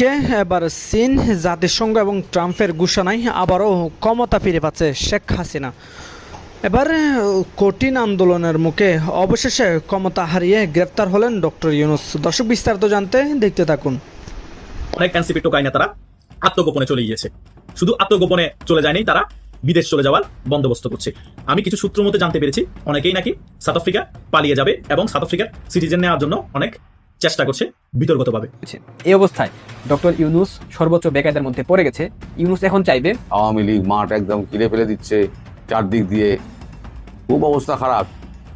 অন্যদিকে এবার চীন, জাতিসংঘ এবং ট্রাম্পের ঘোষণায় আবারও ক্ষমতা ফিরে পাচ্ছে শেখ হাসিনা। এবার কঠিন আন্দোলনের মুখে অবশেষে ক্ষমতা হারিয়ে গ্রেপ্তার হলেন ডক্টর ইউনুস। দর্শক, বিস্তারিত জানতে দেখতে থাকুন। অনেক এনসিপি টোকাই নেতারা আত্মগোপনে চলে গিয়েছে। শুধু আত্মগোপনে চলে যায়নি, তারা বিদেশ চলে যাওয়ার বন্দোবস্ত করছে। আমি কিছু সূত্র মতে জানতে পেরেছি, অনেকেই নাকি সাউথ আফ্রিকা পালিয়ে যাবে এবং সাউথ আফ্রিকার সিটিজেন নেওয়ার জন্য অনেক চেষ্টা করছে বিতর্কতভাবে। এই অবস্থায় ডক্টর ইউনুস সর্বোচ্চ বেকায়দার মধ্যে পড়ে গেছে। ইউনুস এখন চাইবে আওয়ামী লীগ মাঠ একদম ঘিরে ফেলে দিচ্ছে চারদিক দিয়ে খুব অবস্থা খারাপ।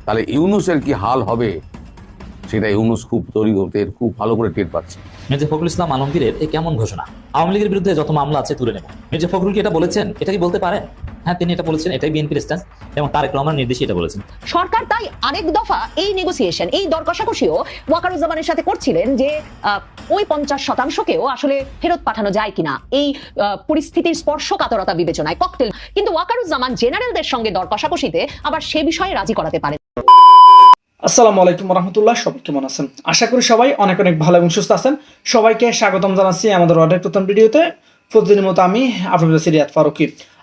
তাহলে ইউনুসের কি হাল হবে? সেটা ইউনুস খুব তৈরি হতে খুব ভালো করে টের পাচ্ছে। মির্জা ফখরুল ইসলাম আলমগীরের এই কেমন ঘোষণা? আওয়ামী লীগের বিরুদ্ধে যত মামলা আছে তুলে নেব। মির্জা ফখরুল কি এটা বলেছেন? এটা কি বলতে পারেন? হ্যাঁ তিনি এটা বলেছেন এটাই বিএনপির স্ট্যান্স এবং তারেক রহমান নির্দেশে এটা বলেছেন। সরকার তাই আরেক দফা এই নেগোসিয়েশন এই দর কষাকষিও ওয়াকারুজ্জামানের সাথে করছিলেন যে ওই পঞ্চাশ শতাংশকেও আসলে ফেরত পাঠানো যায় কিনা। এই পরিস্থিতির স্পর্শকাতরতা বিবেচনায় ককটেল কিন্তু ওয়াকারুজ্জামান জেনারেলদের সঙ্গে দর কষাকষিতে আবার সে বিষয়ে রাজি করাতে পারেন। আসসালামু আলাইকুম রহমতুল্লাহ সবাই কেমন আছেন? আশা করি সবাই অনেক অনেক ভালো এবং সুস্থ আছেন। সবাইকে স্বাগতম জানাচ্ছি আমাদের অর্ডার প্রথম ভিডিওতে। প্রতিদিনের মতো আমি আপনাদের সিরিয়াত ফারুকি।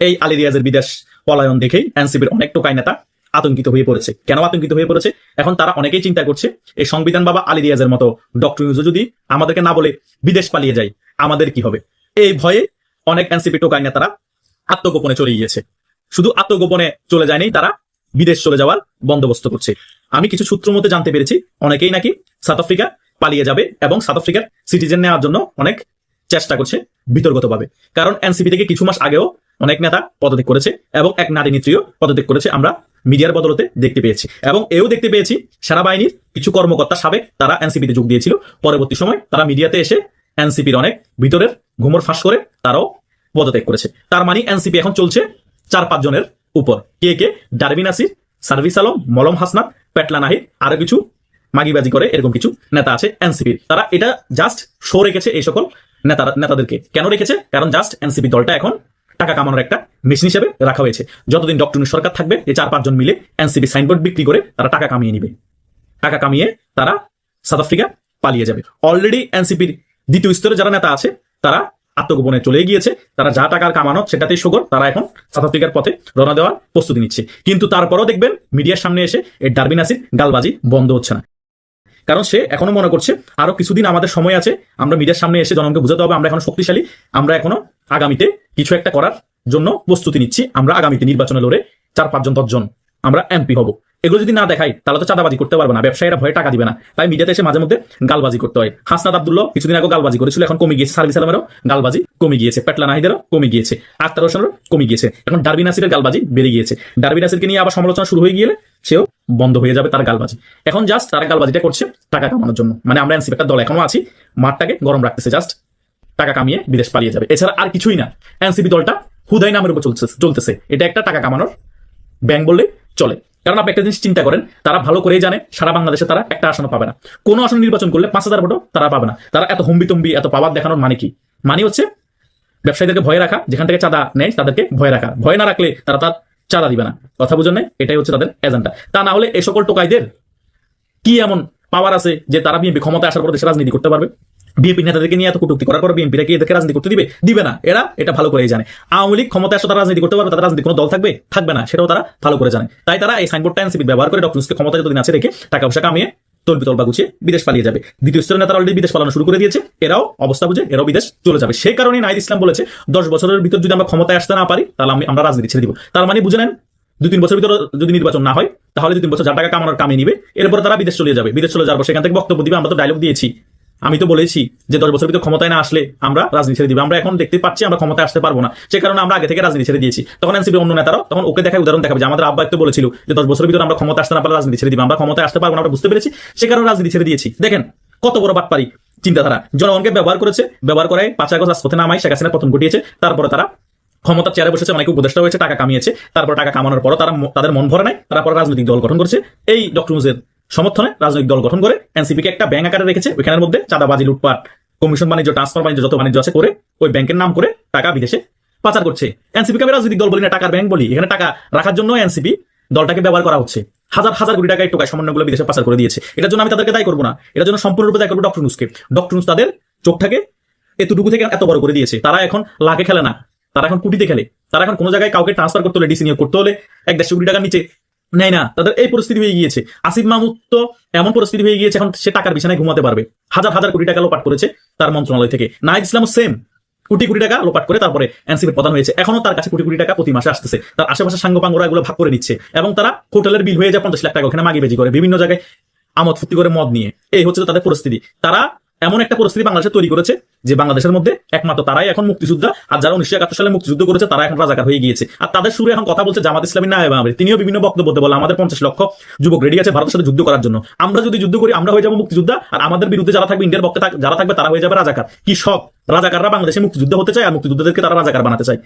এই আলী রিয়াজের বিদেশ পলায়ন দেখেই এনসিপির অনেক টোকাই নেতা আতঙ্কিত হয়ে পড়েছে। কেন আতঙ্কিত হয়ে পড়েছে? এখন তারা অনেকেই চিন্তা করছে, এই সংবিধান বাবা আলী রিয়াজের মতো ডক্টর ইউজু যদি আমাদেরকে না বলে বিদেশ পালিয়ে যায়, আমাদের কি হবে? এই ভয়ে অনেক এনসিপি টোকাই নেতারা আত্মগোপনে চলে গিয়েছে। শুধু আত্মগোপনে চলে যায়নি, তারা বিদেশ চলে যাওয়ার বন্দোবস্ত করছে। আমি কিছু সূত্র মতে জানতে পেরেছি, অনেকেই নাকি সাউথ আফ্রিকা পালিয়ে যাবে এবং সাউথ আফ্রিকার সিটিজেন নেওয়ার জন্য অনেক চেষ্টা করছে বিতর্কতভাবে কারণ এনসিপি থেকে কিছু মাস আগেও অনেক নেতা পদত্যাগ করেছে এবং এক নারী নেত্রীও পদত্যাগ করেছে আমরা মিডিয়ার বদলতে দেখতে পেয়েছি। এবং এও দেখতে পেয়েছি, সেনাবাহিনীর কিছু কর্মকর্তা সাবেক তারা এনসিপিতে যোগ দিয়েছিল। পরবর্তী সময় তারা মিডিয়াতে এসে এনসিপির অনেক ভিতরের ঘুমর ফাঁস করে তারাও পদত্যাগ করেছে। তার মানে এনসিপি এখন চলছে চার পাঁচ জনের উপর। কে কে? ডারবিন আসির সার্ভিস আলম, মলম হাসনাত, পেটলা নাহিদ আরও কিছু মাগিবাজি করে এরকম কিছু নেতা আছে এনসিপির। তারা এটা জাস্ট শো রেখেছে এই সকল নেতারা নেতাদেরকে। কেন রেখেছে? কারণ জাস্ট এনসিপি দলটা এখন টাকা কামানোর একটা মেশিন হিসেবে রাখা হয়েছে। যতদিন ডক্টর সরকার থাকবে, এই চার পাঁচজন মিলে এনসিপি সাইনবোর্ড বিক্রি করে তারা টাকা কামিয়ে নিবে। টাকা কামিয়ে তারা সাউথ আফ্রিকা পালিয়ে যাবে। অলরেডি এনসিপির দ্বিতীয় স্তরে যারা নেতা আছে, তারা আত্মগোপনে চলে গিয়েছে। তারা যা টাকার কামানো সেটাতেই সুগর তারা এখন সাউথ আফ্রিকার পথে রওনা দেওয়ার প্রস্তুতি নিচ্ছে। কিন্তু তারপরেও দেখবেন মিডিয়ার সামনে এসে এই ডারবিন আসির গালবাজি বন্ধ হচ্ছে না। কারণ সে এখনও মনে করছে, আরও কিছুদিন আমাদের সময় আছে, আমরা মিডিয়ার সামনে এসে জনগণকে বুঝাতে হবে, আমরা এখন শক্তিশালী, আমরা এখনও আগামীতে কিছু একটা করার জন্য প্রস্তুতি নিচ্ছি। আমরা আগামীতে নির্বাচনে লড়ে চার পাঁচজন, দশজন আমরা এমপি হব। এগুলো যদি না দেখাই তাহলে তো চাঁদাবাজি করতে পারবে না। ব্যবসায়ীরা ভয়ে টাকা দিবে না। তাই মিডিয়াতে এসে মাঝে মধ্যে গালবাজি করতে হয়। হাসনাদ আব্দুল্লাহ কিছুদিন আগে গালবাজি করেছিল, এখন কমে গিয়েছে। সার্ভিস আলমেরও গালবাজি কমে গিয়েছে। পেটলা নাহিদেরও কমে গিয়েছে। আক্তার হোসেনেরও কমে গিয়েছে। এখন ডারবিন নাসিরের গালবাজি বেড়ে গিয়েছে। ডারবিন নাসিরকে নিয়ে আবার সমালোচনা শুরু হয়ে গেলে সেও বন্ধ হয়ে যাবে তার গালবাজি। এখন জাস্ট তারা গালবাজিটা করছে টাকা কামানোর জন্য। মানে আমরা এনসিপি একটা দল এখনও আছি। মাঠটাকে গরম রাখতেছে জাস্ট টাকা কামিয়ে বিদেশ পালিয়ে যাবে। এছাড়া আর কিছুই না। এনসিপি দলটা হুদাই নামের উপর চলছে চলতেছে। এটা একটা টাকা কামানোর ব্যাংক বললে চলে। কারণ আপনি একটা জিনিস চিন্তা করেন, তারা ভালো করেই জানে, সারা বাংলাদেশে তারা একটা আসনও পাবে না। কোনো আসন নির্বাচন করলে পাঁচ হাজার ভোটও তারা পাবে না। তারা এত হম্বিতম্বি, এত পাওয়ার দেখানোর মানে কি? মানে হচ্ছে ব্যবসায়ীদেরকে ভয় রাখা, যেখান থেকে চাঁদা নেয়, তাদেরকে ভয় রাখা। ভয় না রাখলে তারা তার চাঁদা দিবে না। কথা বুঝেন নাই? এটাই হচ্ছে তাদের এজেন্ডা। তা না হলে এই সকল টোকাইদের কি এমন পাওয়ার আছে যে তারা বিএনপি ক্ষমতা আসার পর দেশে রাজনীতি করতে পারবে? বিএনপি নেতাদেরকে নিয়ে এত কটুক্তি করার পর বিএনপিরা কি এদেরকে রাজনীতি করতে দিবে? দিবে না। এরা এটা ভালো করেই জানে। আওয়ামী লীগ ক্ষমতা আসলে তারা রাজনীতি করতে পারবে, তাদের রাজনীতি কোনো দল থাকবে? থাকবে না। সেটাও তারা ভালো করে জানে। তাই তারা এই সাইনবোর্ডটা এনসিপি ব্যবহার করে ডক্টরসকে ক্ষমতা যতদিন আছে রেখে টাকা পয়সা কামিয়ে তলবি তলবা গুছিয়ে বিদেশ পালিয়ে যাবে। দ্বিতীয় স্তরের নেতারা অলরেডি বিদেশ পালানো শুরু করে দিয়েছে। এরাও অবস্থা বুঝে, এরাও বিদেশ চলে যাবে। সেই কারণে নাইদ ইসলাম বলেছে, দশ বছরের ভিতর যদি আমরা ক্ষমতায় আসতে না পারি, তাহলে আমি, আমরা রাজনীতি ছেড়ে দিব। তার মানে বুঝে নেন দু তিন বছর ভিতরে যদি নির্বাচন না হয়, তাহলে দু তিন বছর যার টাকা কামানোর কামিয়ে নিবে। এরপরে তারা বিদেশ চলে যাবে। বিদেশ চলে যাব সেখান থেকে বক্তব্য দিবে, আমরা তো ডায়লগ দিয়েছি। আমি তো বলেছি যে দশ বছর ভিতরে ক্ষমতায় না আসলে আমরা রাজনীতি ছেড়ে দিবে। আমরা এখন দেখতে পাচ্ছি আমরা ক্ষমতায় আসতে পারব না। সে কারণে আমরা আগে থেকে রাজনীতি ছেড়ে দিয়েছি। তখন এনসিপি অন্য নেতারাও তখন ওকে দেখায় উদাহরণ দেখাবে যে আমাদের আব্বা তো বলেছিল যে দশ বছরের ভিতরে আমরা ক্ষমতা আসতে না পারলে রাজনীতি ছেড়ে দিবে। আমরা ক্ষমতায় আসতে পারব না, আমরা বুঝতে পেরেছি। সে কারণে রাজনীতি ছেড়ে দিয়েছি। দেখেন কত বড় বাটপারি চিন্তাধারা। জনগণকে ব্যবহার করেছে, ব্যবহার করে পাঁচ আগস্ট রাজপথে নামাই শেখ হাসিনা পতন ঘটিয়েছে। তারপরে তারা ক্ষমতার চেয়ারে বসেছে, অনেকে উপদেষ্টা হয়েছে, টাকা কামিয়েছে। তারপর টাকা কামানোর পরও তারা তাদের মন ভরে নাই। তারপর রাজনৈতিক দল গঠন করছে। এই ডক্টর মুজের সমর্থনে রাজনৈতিক দল গঠন করে এনসিপি কে একটা ব্যাংক আকারে রেখেছে। ওইখানের মধ্যে চাঁদাবাজি, লুটপাট কমিশন বাণিজ্য ট্রান্সফার বাণিজ্য যত বাণিজ্য আছে করে ওই ব্যাংকের নাম করে টাকা বিদেশে পাচার করছে। এনসিপি কে আমি রাজনৈতিক দল বলি না, টাকার ব্যাংক বলি। এখানে টাকা রাখার জন্য এনসিপি দলটাকে ব্যবহার করা হচ্ছে। হাজার হাজার কোটি টাকা টোকায় সমন্বয়গুলো বিদেশে পাচার করে দিয়েছে। এটার জন্য আমি তাদেরকে দায়ী করব না। এটার জন্য সম্পূর্ণরূপে দায়ী করব ডক্টর নুসকে। ডক্টর নুস তাদের চোখটাকে এতটুকু থেকে এত বড় করে দিয়েছে। তারা এখন লাখে খেলে না। তারা এখন কুটিতে খেলে। তারা এখন কোনো জায়গায় কাউকে ট্রান্সফার করতে হলে ডিসি নিয়োগ করতে হলে এক দেড়শো কোটি টাকার নিচে নেয় না। তাদের এই পরিস্থিতি হয়ে গিয়েছে। আসিফ মাহমুদ তো এমন পরিস্থিতি হয়ে গিয়েছে, এখন সে টাকার বিছানায় ঘুমাতে পারবে। হাজার হাজার কোটি টাকা লোপাট করেছে তার মন্ত্রণালয় থেকে। নাহিদ ইসলাম সেম কোটি কোটি টাকা লোপাট করে তারপরে এনসিপি প্রধান হয়েছে। এখনও তার কাছে কোটি কোটি টাকা প্রতি মাসে আসতেছে। তার আশেপাশে সাঙ্গপাঙ্গরা এগুলো ভাগ করে নিচ্ছে। এবং তারা হোটেলের বিল হয়ে যায় পঞ্চাশ লাখ টাকা। ওখানে মাগি বেজি করে। বিভিন্ন জায়গায় আমদ ফুর্তি করে মদ নিয়ে। এই হচ্ছে তাদের পরিস্থিতি। তারা এমন একটা পরিস্থিতি বাংলাদেশে তৈরি করেছে যে বাংলাদেশের মধ্যে একমাত্র তারাই এখন মুক্তিযোদ্ধা। আর যারা উনিশশো একাত্তর সালে মুক্তিযুদ্ধ করেছে তারা এখন রাজাকার হয়ে গিয়েছে। আর তাদের সুরে এখন কথা বলছে জামাত ইসলামী না আমির। তিনিও বিভিন্ন বক্তব্য বলে আমাদের পঞ্চাশ লক্ষ যুবক রেডি আছে ভারতের সাথে যুদ্ধ করার জন্য। আমরা যদি যুদ্ধ করি, আমরা হয়ে যাব মুক্তিযোদ্ধা। আর আমাদের বিরুদ্ধে যারা থাকবে, ইন্ডিয়ার পক্ষে যারা থাকবে, তারা হয়ে যাবে রাজাকার। কি সব রাজাকাররা বাংলাদেশে মুক্তিযুদ্ধ হতে চায়, আর মুক্তিযুদ্ধদেরকে তারা রাজাকার বানাতে চায়।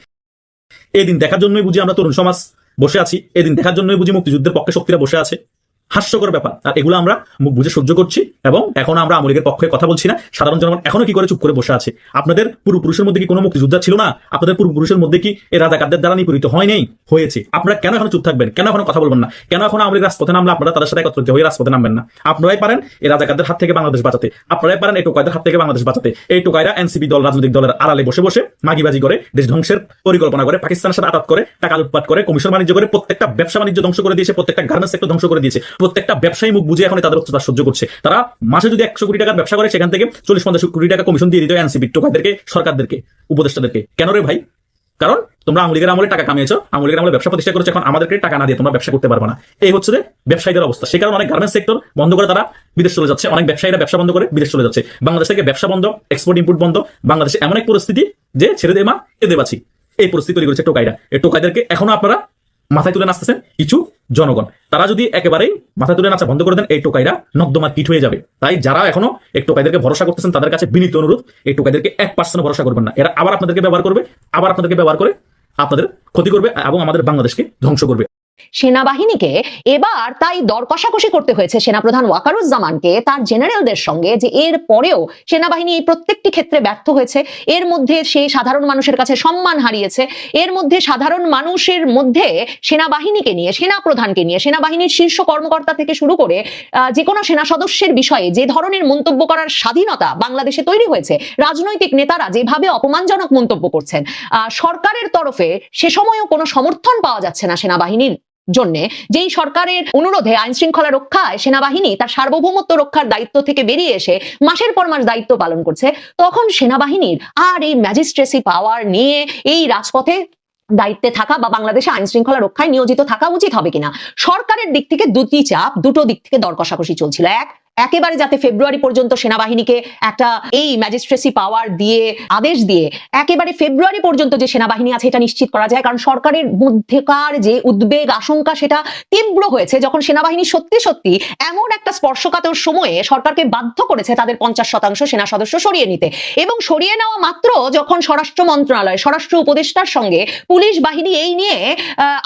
এই দিন দেখার জন্যই বুঝি আমরা তরুণ সমাজ বসে আছি। এই দিন দেখার জন্যই বুঝি মুক্তিযুদ্ধের পক্ষে শক্তিরা বসে আছে। হাস্যকর ব্যাপার। আর এগুলো আমরা মুখ বুঝে সহ্য করছি এবং এখন আমরা আমলিগের পক্ষে কথা বলছি না। সাধারণ জনগণ এখনও কি করে চুপ করে বসে আছে? আপনাদের পূর্বপুরুষের মধ্যে কি কোনো মুক্তিযোদ্ধা ছিল না? আপনাদের পূর্বপুরুষের মধ্যে কি এই রাজাকারদের দ্বারা নিপীড়িত হয় নাই? হয়েছে। আপনারা কেন এখন চুপ থাকবেন? কেন এখন কথা বলবেন না? কেন এখন আমলিগ রাজপথে নামলে আপনারা তাদের সাথে একত্রিত হয়ে রাজপথে নামবেন না? আপনারাই পারেন এই রাজাকারদের হাত থেকে বাংলাদেশ বাঁচাতে। আপনারাই পারেন এই টোকাইদের হাত থেকে বাংলাদেশ বাঁচাতে। এই টোকাইরা এনসিপি দল, রাজনৈতিক দলের আড়ালে বসে বসে মাগিবাজি করে, দেশ ধ্বংসের পরিকল্পনা করে, পাকিস্তানের সাথে আটাত করে, টাকা লুটপাট করে, কমিশন বাণিজ্য করে, প্রত্যেকটা ব্যবসা বাণিজ্য ধ্বংস করে দিয়েছে, প্রত্যেকটা গার্মেন্টস সেক্টর ধ্বংস করে দিয়েছে। প্রত্যেকটা ব্যবসায়ী মুখ বুঝে এখন তাদের অত্যাচার সহ্য করছে। তারা মাসে যদি একশো কোটি টাকার ব্যবসা করে, সেখান থেকে চল্লিশ পঞ্চাশ কোটি টাকা কমিশন দিয়ে দিত এনসিপি টোকাইদেরকে, সরকারদেরকে, উপদেষ্টাদেরকে। কেন রে ভাই? কারণ তোমরা আমলিগের আমলে টাকা কামিয়েছো আমলিগের আমলে ব্যবসা প্রতিষ্ঠা করেছ, এখন আমাদেরকে টাকা না দিয়ে তোমরা ব্যবসা করতে পারবে না। এই হচ্ছে যে ব্যবসায়ীদের অবস্থা। সে কারণে অনেক গার্মেন্টস সেক্টর বন্ধ করে তারা বিদেশ চলে যাচ্ছে। অনেক ব্যবসায়ীরা ব্যবসা বন্ধ করে বিদেশ চলে যাচ্ছে। বাংলাদেশ থেকে ব্যবসা বন্ধ এক্সপোর্ট ইম্পোর্ট বন্ধ। বাংলাদেশে এমন এক পরিস্থিতি যে ছেড়ে দে মা, এ দেবাছি এই পরিস্থিতি তৈরি করেছে টোকাইরা। এই টোকাইদেরকে এখনও আপনারা মাথায় তুলে নাচতেছেন কিছু জনগণ। তারা যদি একেবারেই মাথায় তুলে নাচা বন্ধ করে দেন, এই টোকাইরা নকদমার পিঠ হয়ে যাবে। তাই যারা এখনও এই টোকাইদেরকে ভরসা করতেছেন, তাদের কাছে বিনীত অনুরোধ, এই টোকাইদেরকে এক পার্সেন্ট ভরসা করবেন না। এরা আবার আপনাদেরকে ব্যবহার করবে, আবার আপনাদেরকে ব্যবহার করে আপনাদের ক্ষতি করবে এবং আমাদের বাংলাদেশকে ধ্বংস করবে। সেনাবাহিনীকে এবার তাই দর কষাকষি করতে হয়েছে সেনাপ্রধান ওয়াকারুজ্জামানকে, তার জেনারেলদের সঙ্গে যে এর পরেও সেনাবাহিনী এই প্রত্যেকটি ক্ষেত্রে ব্যর্থ হয়েছে। এর মধ্যে সে সাধারণ মানুষের কাছে সম্মান হারিয়েছে। এর মধ্যে সাধারণ মানুষের মধ্যে সেনাবাহিনীকে নিয়ে, সেনাপ্রধানকে নিয়ে, সেনাবাহিনীর শীর্ষ কর্মকর্তা থেকে শুরু করে যে কোনো সেনা সদস্যের বিষয়ে যে ধরনের মন্তব্য করার স্বাধীনতা বাংলাদেশে তৈরি হয়েছে, রাজনৈতিক নেতারা যেভাবে অপমানজনক মন্তব্য করছেন সরকারের তরফে সে সময়ও কোনো সমর্থন পাওয়া যাচ্ছে না সেনাবাহিনীর জন্য, যেই সরকারের অনুরোধে আইন শৃঙ্খলা রক্ষায় সেনাবাহিনী তার সার্বভৌমত্ব রক্ষার দায়িত্ব থেকে বেরিয়ে এসে মাসের পর মাস দায়িত্ব পালন করছে, তখন সেনাবাহিনীর আর এই ম্যাজিস্ট্রেসি পাওয়ার নিয়ে এই রাজপথে দায়িত্বে থাকা বা বাংলাদেশে আইন শৃঙ্খলা রক্ষায় নিয়োজিত থাকা উচিত হবে কিনা? সরকারের দিক থেকে দুটি চাপ, দুটো দিক থেকে দর কষাকষি চলছিল। এক একেবারে যাতে ফেব্রুয়ারি পর্যন্ত সেনাবাহিনীকে একটা এই ম্যাজিস্ট্রেসি পাওয়ার দিয়ে আদেশ দিয়ে একেবারে ফেব্রুয়ারি পর্যন্ত যে সেনাবাহিনী আছে এটা নিশ্চিত করা যায়। কারণ সরকারের মধ্যেকার যে উদ্বেগ, আশঙ্কা সেটা তীব্র হয়েছে। যখন সেনাবাহিনী সত্যি সত্যি এমন একটা স্পর্শকাতর সময়ে সরকারকে বাধ্য করেছে তাদের পঞ্চাশ শতাংশ সেনা সদস্য সরিয়ে নিতে এবং সরিয়ে নেওয়া মাত্র যখন স্বরাষ্ট্র মন্ত্রণালয়, স্বরাষ্ট্র উপদেষ্টার সঙ্গে পুলিশ বাহিনী এই নিয়ে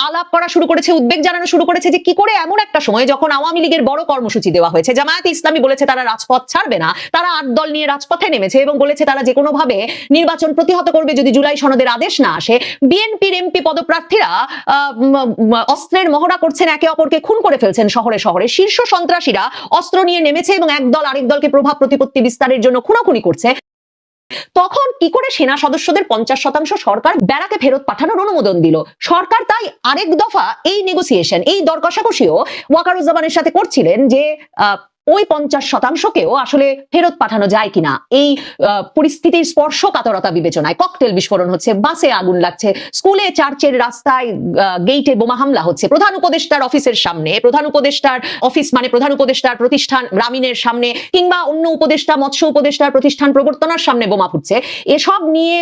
আলাপ করা শুরু করেছে, উদ্বেগ জানানো শুরু করেছে যে কি করে এমন একটা সময় যখন আওয়ামী লীগের বড় কর্মসূচি দেওয়া হয়েছে, জামায়াত ইসলামী বলেছে তারা রাজপথ ছাড়বে না। তারা আট দল নিয়ে রাজপথে নেমেছে এবং বলেছে তারা যে কোনো ভাবে নির্বাচন প্রতিহত করবে যদি জুলাই সনদের আদেশ না আসে। বিএনপির এমপি পদপ্রার্থীরা অস্ত্রের মহড়া করছেন, একে অপরকে খুন করে ফেলছেন শহরে শহরে। শীর্ষ সন্ত্রাসীরা অস্ত্র নিয়ে নেমেছে এবং এক দল আরেক দলকে প্রভাব প্রতিপত্তি বিস্তারের জন্য খুনাখুনি করছে। তখন কি করে সেনা সদস্যদের পঞ্চাশ শতাংশ সরকার ব্যারাকে ফেরত পাঠানোর অনুমোদন দিল? সরকার তাই আরেক দফা এই নেগোসিয়েশন এই দর কষাকষিও ওয়াকারুজ্জামানের সাথে করছিলেন যে ওই পঞ্চাশ শতাংশকেও আসলে ফেরত পাঠানো যায় কিনা? এই পরিস্থিতির স্পর্শকাতরতা বিবেচনায় ককটেল বিস্ফোরণ হচ্ছে, বাসে আগুন লাগছে, স্কুলে, চার্চের রাস্তায় গেইটে বোমা হামলা হচ্ছে, প্রধান উপদেষ্টার অফিসের সামনে, প্রধান উপদেষ্টার অফিস মানে প্রধান উপদেষ্টার প্রতিষ্ঠান গ্রামীণের সামনে, কিংবা অন্য উপদেষ্টা, মৎস্য উপদেষ্টার প্রতিষ্ঠান প্রবর্তনার সামনে বোমা ফুটছে, এসব নিয়ে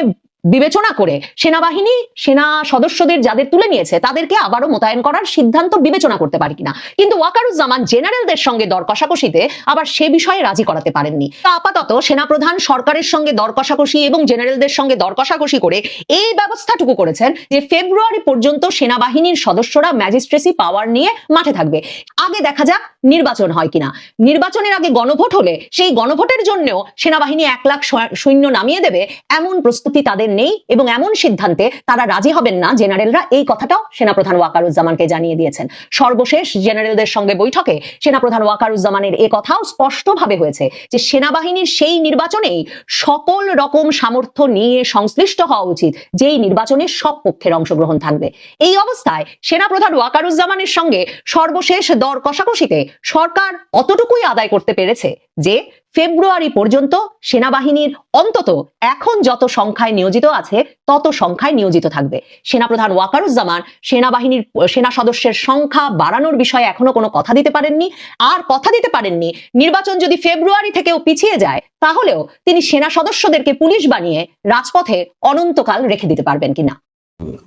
বিবেচনা করে সেনাবাহিনী, সেনা সদস্যদের যাদের তুলে নিয়েছে, তাদেরকে আবারও মোতায়েন করার সিদ্ধান্ত বিবেচনা করতে পারে কিনা। কিন্তু ওয়াকারুজ্জামান জেনারেলদের সঙ্গে দর কষাকষিতে আবার সে বিষয়ে রাজি করাতে পারেননি। তা আপাতত সেনাপ্রধান সরকারের সঙ্গে দর কষাকষি এবং জেনারেলদের সঙ্গে দর কষাকষি করে এই ব্যবস্থাটুকু করেছেন যে ফেব্রুয়ারি পর্যন্ত সেনাবাহিনীর সদস্যরা ম্যাজিস্ট্রেসি পাওয়ার নিয়ে মাঠে থাকবে। আগে দেখা যাক নির্বাচন হয় কিনা। নির্বাচনের আগে গণভোট হলে সেই গণভোটের জন্যও সেনাবাহিনী এক লাখ সৈন্য নামিয়ে দেবে, এমন প্রস্তুতি তাদের নেই এবং এমন সিদ্ধান্তে তারা রাজি হবেন না। জেনারেলরা এই কথাটাও সেনাপ্রধান ওয়াকারুজ্জামানকে জানিয়ে দিয়েছেন। সর্বশেষ জেনারেলদের সঙ্গে বৈঠকে সেনাপ্রধান ওয়াকারুজ্জামানের এ কথাও স্পষ্টভাবে হয়েছে যে সেনাবাহিনীর সেই নির্বাচনেই সকল রকম সামর্থ্য নিয়ে সংশ্লিষ্ট হওয়া উচিত। যেই নির্বাচনে সব পক্ষের অংশগ্রহণ থাকবে। এই অবস্থায় সেনাপ্রধান ওয়াকারুজ্জামানের সঙ্গে সর্বশেষ দর কষাকষিতে সরকার অতটুকুই আদায় করতে পেরেছে যে ফেব্রুয়ারি পর্যন্ত সেনাবাহিনীর অন্তত এখন যত সংখ্যায় নিয়োজিত আছে, তত সংখ্যায় নিয়োজিত থাকবে। সেনাপ্রধান ওয়াকারুজ্জামান সেনাবাহিনীর, সেনা সদস্যের সংখ্যা বাড়ানোর বিষয়ে এখনও কোনো কথা দিতে পারেননি। আর কথা দিতে পারেননি, নির্বাচন যদি ফেব্রুয়ারি থেকেও পিছিয়ে যায়, তাহলেও তিনি সেনা সদস্যদেরকে পুলিশ বানিয়ে রাজপথে অনন্তকাল রেখে দিতে পারবেন কিনা?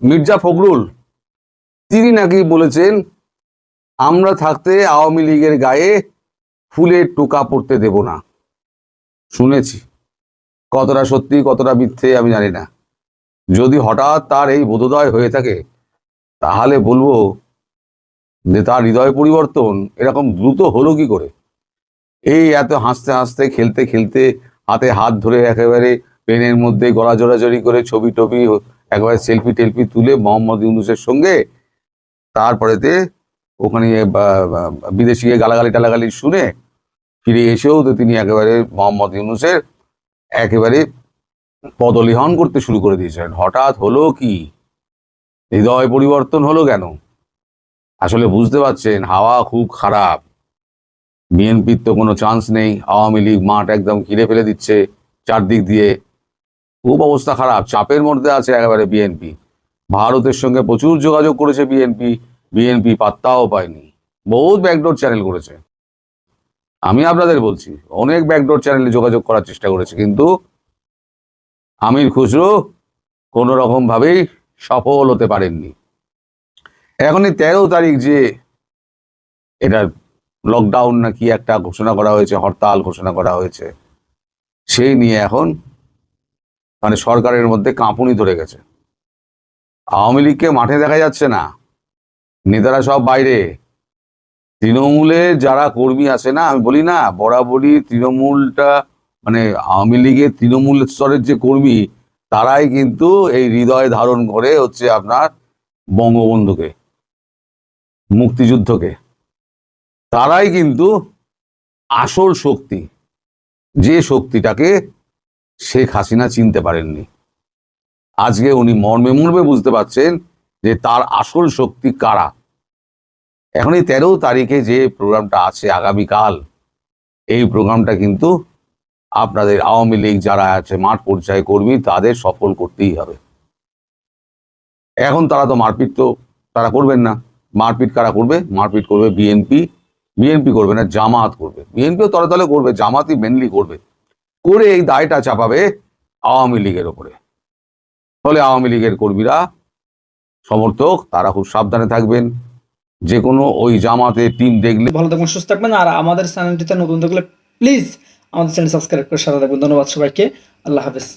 মির্জা ফখরুল, তিনি নাকি বলেছেন, আমরা থাকতে আওয়ামী লীগের গায়ে ফুলের টোকা পড়তে দেব না। শুনেছি। কতটা সত্যি, কতটা মিথ্যে আমি জানি না। যদি হঠাৎ তার এই বোধোদয় হয়ে থাকে, তাহলে বলব যে তার হৃদয় পরিবর্তন এরকম দ্রুত হলো কি করে? এই এত হাসতে হাসতে, খেলতে খেলতে হাতে হাত ধরে একেবারে পেনের মধ্যে গলা জোড়াজড়ি করে ছবি টবি একবারে সেলফি টেলফি তুলে মোহাম্মদ ইউনুসের সঙ্গে তারপরেতে ওখানে বিদেশি গিয়ে গালাগালি টালাগালি শুনে ফিরে এসেও তো তিনি একেবারে মোহাম্মদ ইউনুসের একেবারে পদলিহন করতে শুরু করে দিয়েছিলেন। হঠাৎ হলো কি? হৃদয় পরিবর্তন হলো কেন? আসলে বুঝতে পারছেন, হাওয়া খুব খারাপ। বিএনপির তো কোনো চান্স নেই। আওয়ামী লীগ মাঠ একদম ঘিরে ফেলে দিচ্ছে চারদিক দিয়ে। খুব অবস্থা খারাপ। চাপের মধ্যে আছে একেবারে বিএনপি। ভারতের সঙ্গে প্রচুর যোগাযোগ করেছে বিএনপি। বিএনপি পাত্তাও পায়নি। বহুত ব্যাকডোর চ্যানেল করেছে। আমি আপনাদের বলছি, অনেক ব্যাকডোর চ্যানেলে যোগাযোগ করার চেষ্টা করেছে, কিন্তু আমির খুসরো কোনো রকম ভাবেই সফল হতে পারেননি। এখন এই তেরো তারিখ যে এটা লকডাউন না কি একটা ঘোষণা করা হয়েছে, হরতাল ঘোষণা করা হয়েছে, সেই নিয়ে এখন মানে সরকারের মধ্যে কাঁপুনি ধরে গেছে। আওয়ামী লীগকে মাঠে দেখা যাচ্ছে না, নেতারা সব বাইরে। তৃণমূলের যারা কর্মী আছে না, আমি বলি না, বরাবরই তৃণমূলটা মানে আওয়ামী লীগের তৃণমূল স্তরের যে কর্মী, তারাই কিন্তু এই হৃদয় ধারণ করে হচ্ছে আপনার বঙ্গবন্ধুকে, মুক্তিযুদ্ধকে। তারাই কিন্তু আসল শক্তি, যে শক্তিটাকে শেখ হাসিনা চিনতে পারেননি। আজকে উনি মর্মে মর্মে বুঝতে পারছেন যে তার আসল শক্তি কারা? এখন এই তেরো তারিখে যে প্রোগ্রামটা আছে আগামীকাল, এই প্রোগ্রামটা কিন্তু আপনাদের আওয়ামী লীগ যারা আছে, মাঠ পর্যায়ে কর্মী, তাদের সফল করতেই হবে। এখন তারা তো মারপিট তো তারা করবেন না। মারপিট কারা করবে? মারপিট করবে বিএনপি। বিএনপি করবে না, জামাত করবে। বিএনপিও তলে তলে করবে, জামাতই মেনলি করবে। করে এই দায়টা চাপাবে আওয়ামী লীগের ওপরে। ফলে আওয়ামী লীগের কর্মীরা, সমর্থক, তারা খুব সাবধানে থাকবেন। যে কোনো ওই জামাতে টিম দেখলে ভালো থাকবেন, সুস্থ থাকবেন, আর আমাদের চ্যানেলটিতে নতুন থাকলে প্লিজ আমাদের চ্যানেল সাবস্ক্রাইব করে সাথে থাকবেন। ধন্যবাদ সবাইকে। আল্লাহ হাফেজ।